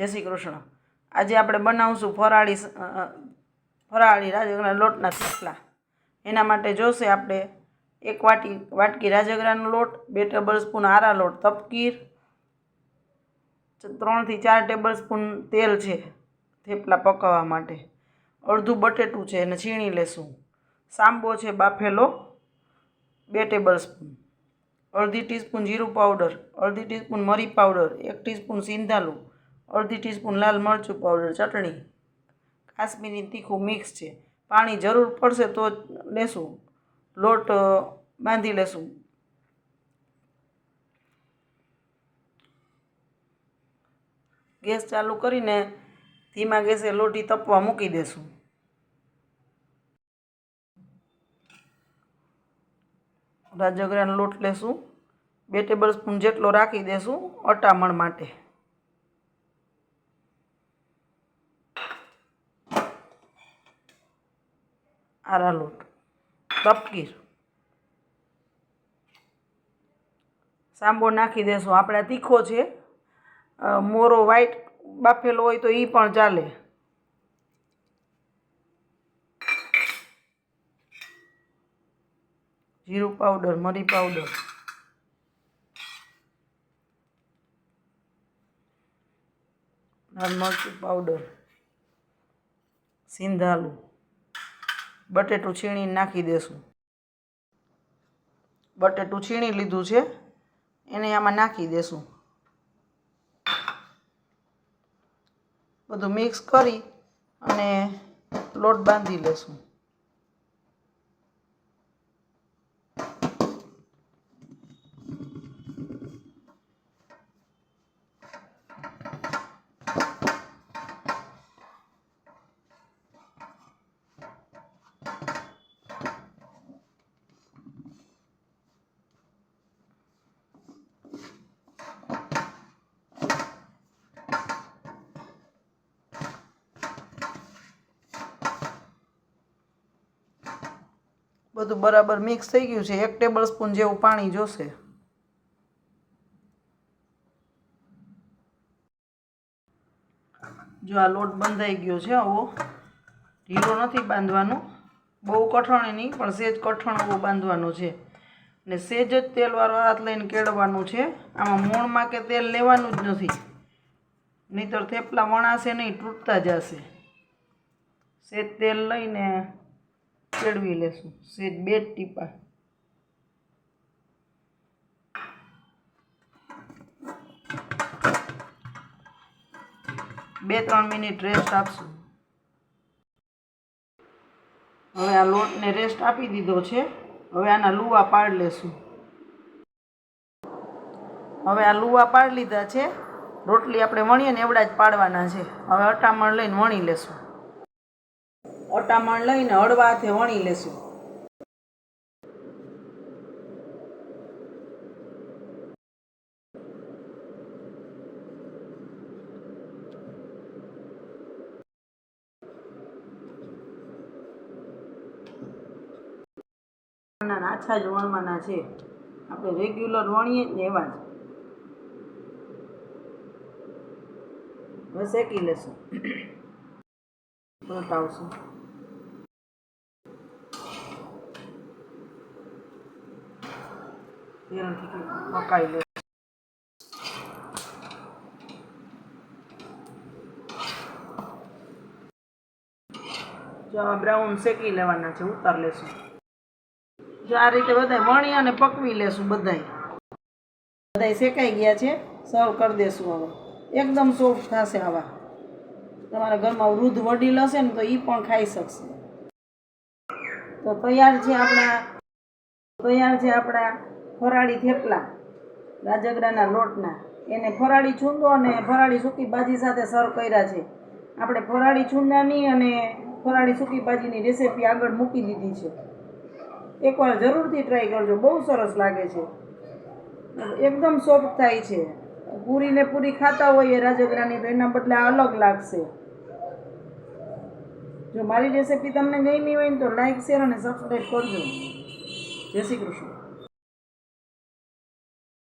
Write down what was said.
જય શ્રી કૃષ્ણ. આજે આપણે બનાવશું ફરાળી ફરાળી રાજગરા લોટના થેપલા. એના માટે જોશે આપણે એક વાટી, વાટકી રાજગરાનો લોટ, બે ટેબલ સ્પૂન આરા લોટ તપકીર ત્રણથી ચાર ટેબલ સ્પૂન તેલ છે થેપલા પકાવવા માટે. અડધું બટેટું છે એને છીણી લેશું. સાંબો છે બાફેલો, બે ટેબલ સ્પૂન અડધી ટીસ્પૂન જીરું પાવડર અડધી ટીસ્પૂન મરી પાવડર એક ટીસ્પૂન સિંધાલું અડધી ટીસ્પૂન લાલ મરચું પાવડર ચટણી. કાશ્મીરી તીખું મિક્સ છે. પાણી જરૂર પડશે તો લેશું. લોટ બાંધી લેશું. ગેસ ચાલુ કરીને ધીમા ગેસે લોટી તપવા મૂકી દેશું. રાજગરાનો લોટ લેશું. બે ટેબલ સ્પૂન જેટલો રાખી દેશું અટામણ માટે. આરા લોટ. તપકીર સાંબો નાખી દેશું. આપણે તીખો છે. મોરો વ્હાઈટ બાફેલો હોય તો એ પણ ચાલે. જીરું પાવડર મરી પાવડર લાલ મરચું પાવડર સિંધાલું. બટેટું છીણીને નાખી દેશું. બટેટું છીણી લીધું છે, એને આમાં નાખી દેશું. બધું મિક્સ કરી અને લોટ બાંધી લેશું. બધું બરાબર મિક્સ થઈ ગયું છે. એક ટેબલ સ્પૂન જેવું પાણી જોશે. જો આ લોટ બંધાઈ ગયો છે, આવો. ઢીલો નથી બાંધવાનો. બહુ કઠણ નહીં, પણ સેજ કઠણ આવો બાંધવાનું છે. ને સેજ જ તેલવાળો હાથ લઈને કેળવાનું છે. આમાં મૂળમાં કે તેલ લેવાનું જ નથી. નહીંતર થેપલા વણાશે નહીં, તૂટતા જશે. સેજ તેલ લઈને કેળવી લેશું. સેજ બે ટીપા. બે ત્રણ મિનિટ રેસ્ટ આપશું. હવે આ લોટને રેસ્ટ આપી દીધો છે. હવે આના લુવા પાડ લેશું. હવે આ લુવા પાડ લીધા છે. રોટલી આપણે વણીએ ને એવડા જ પાડવાના છે. હવે અટામણ લઈને વણી લેશું. અટામણ લઈને હળવા વણી લેશું. આછા જ વણવાના છે. આપણે રેગ્યુલર વણીએ ને એવા જ. હવે શેકી લેશું. પલટાવશું તેલથી પકાવી લે બ્રાઉન શેકી લેવાના છે, ઉતાર લેશું. જો આ રીતે બધા વણી અને પકવી લેશું બધાય. બધાય શેકાઈ ગયા છે સર્વ કરી દેશું હવે. એકદમ સોફ્ટ થશે આવા. તમારા ઘરમાં વૃદ્ધ વડીલ હશે ને તો એ પણ ખાઈ શકશે. તો તૈયાર છે આપણા, તૈયાર છે આપણા ફરાળી થેપલા, રાજગરાના લોટના. એને ફરાળી છૂંદો અને ફરાળી સૂકી ભાજી સાથે સર્વ કર્યા છે. આપણે ફરાળી છૂંદાની અને ફરાળી સૂકી ભાજીની રેસીપી આગળ મૂકી દીધી છે. એકવાર જરૂરથી ટ્રાય કરજો, બહુ સરસ લાગે છે. એકદમ સોફ્ટ થાય છે. પૂરીને પૂરી ખાતા હોઈએ રાજગરાની તો એના બદલે અલગ લાગશે. જો મારી રેસીપી તમને ગમી હોય ને તો લાઈક શેર અને સબસ્ક્રાઈબ કરજો. જય શ્રી કૃષ્ણ.